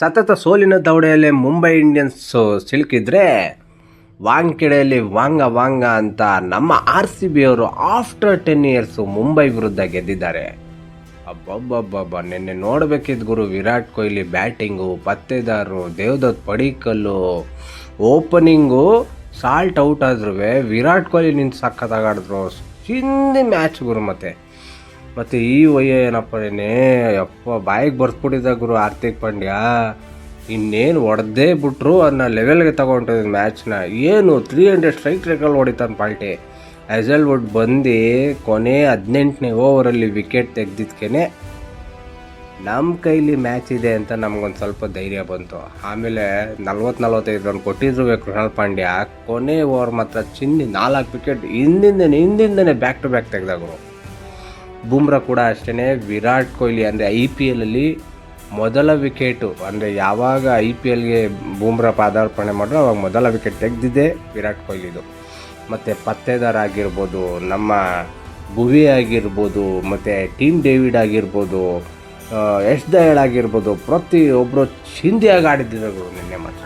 ಸತತ ಸೋಲಿನ ದೌಡೆಯಲ್ಲಿ ಮುಂಬೈ ಇಂಡಿಯನ್ಸ್ ಸಿಲುಕಿದ್ರೆ ವಾಂಗ್ಕೆಡೆಯಲ್ಲಿ ವಾಂಗ ವಾಂಗ ಅಂತ ನಮ್ಮ ಆರ್ ಸಿ ಬಿ ಅವರು ಆಫ್ಟರ್ ಟೆನ್ ಇಯರ್ಸು ಮುಂಬೈ ವಿರುದ್ಧ ಗೆದ್ದಿದ್ದಾರೆ. ಅಬ್ಬಬ್ಬಬ್ಬಬ್ಬ, ನಿನ್ನೆ ನೋಡಬೇಕಿದ್ ಗುರು, Virat Kohli batting, ಪತ್ತೆದಾರರು, Devdutt Padikkal, opening, Salt out ಆದ್ರೂ ವಿರಾಟ್ ಕೊಹ್ಲಿ ನಿಂತು ಸಖತ್ತಾಗಾಡಿದ್ರು ಚಿಂದಿ ಮ್ಯಾಚ್ ಗುರು ಮತ್ತೆ. ಮತ್ತು ಈ ಒಯ್ಯ ಏನಪ್ಪ ಏನೇ ಯಪ್ಪ, ಬಾಯಿಗೆ ಬರ್ಸ್ಬಿಟ್ಟಿದ್ದ ಗುರು ಹಾರ್ದಿಕ್ ಪಾಂಡ್ಯ. ಇನ್ನೇನು ಹೊಡೆದೇ ಬಿಟ್ರು ಅದನ್ನ ಲೆವೆಲ್ಗೆ ತಗೊಂಡಿದ್ದು ಮ್ಯಾಚ್ನ ಏನು ತ್ರೀ ಹಂಡ್ರೆಡ್ ಸ್ಟ್ರೈಕ್ ರೇಕಲ್ಲಿ ಹೊಡಿತಾನೆ ಪಾಲ್ಟಿ. ವುಡ್ ಬಂದು ಕೊನೆ ಹದಿನೆಂಟನೇ ಓವರಲ್ಲಿ ವಿಕೆಟ್ ತೆಗ್ದಿದ್ಕೇನೆ ನಮ್ಮ ಕೈಲಿ ಮ್ಯಾಚ್ ಇದೆ ಅಂತ ನಮಗೊಂದು ಸ್ವಲ್ಪ ಧೈರ್ಯ ಬಂತು. ಆಮೇಲೆ ನಲ್ವತ್ತು ನಲ್ವತ್ತೈದು ರನ್ ಕೊಟ್ಟಿದ್ರು ಕೃಣಾಲ್ ಪಾಂಡ್ಯ. ಕೊನೆ ಓವರ್ ಮಾತ್ರ ಚಿನ್ನಿ ನಾಲ್ಕು ವಿಕೆಟ್ ಹಿಂದಿಂದನೇ ಹಿಂದಿಂದನೇ ಬ್ಯಾಕ್ ಟು ಬ್ಯಾಕ್ ತೆಗೆದಾಗರು ಬೂಮ್ರಾ ಕೂಡ ಅಷ್ಟೇ ವಿರಾಟ್ ಕೊಹ್ಲಿ ಅಂದರೆ ಐ ಪಿ ಎಲ್ಲಲ್ಲಿ ಮೊದಲ ವಿಕೆಟು ಅಂದರೆ ಯಾವಾಗ ಐ ಪಿ ಎಲ್ಗೆ ಬೂಮ್ರಾ ಪಾದಾರ್ಪಣೆ ಮಾಡಿದ್ರು ಅವಾಗ ಮೊದಲ ವಿಕೆಟ್ ತೆಗೆದಿದ್ದೆ ವಿರಾಟ್ ಕೊಹ್ಲಿದು. ಮತ್ತು ಪತ್ತೇದಾರ್ ಆಗಿರ್ಬೋದು, ನಮ್ಮ ಭುವಿ ಆಗಿರ್ಬೋದು, ಮತ್ತು ಟೀಮ್ ಡೇವಿಡ್ ಆಗಿರ್ಬೋದು ಯಶ್ ದಯಾಳ್ ಆಗಿರ್ಬೋದು ಪ್ರತಿಯೊಬ್ಬರು ಚಿಂದಿಯಾಗಿ ಆಡಿದ್ದರು ನಿನ್ನೆ ಮಾತ್ರ.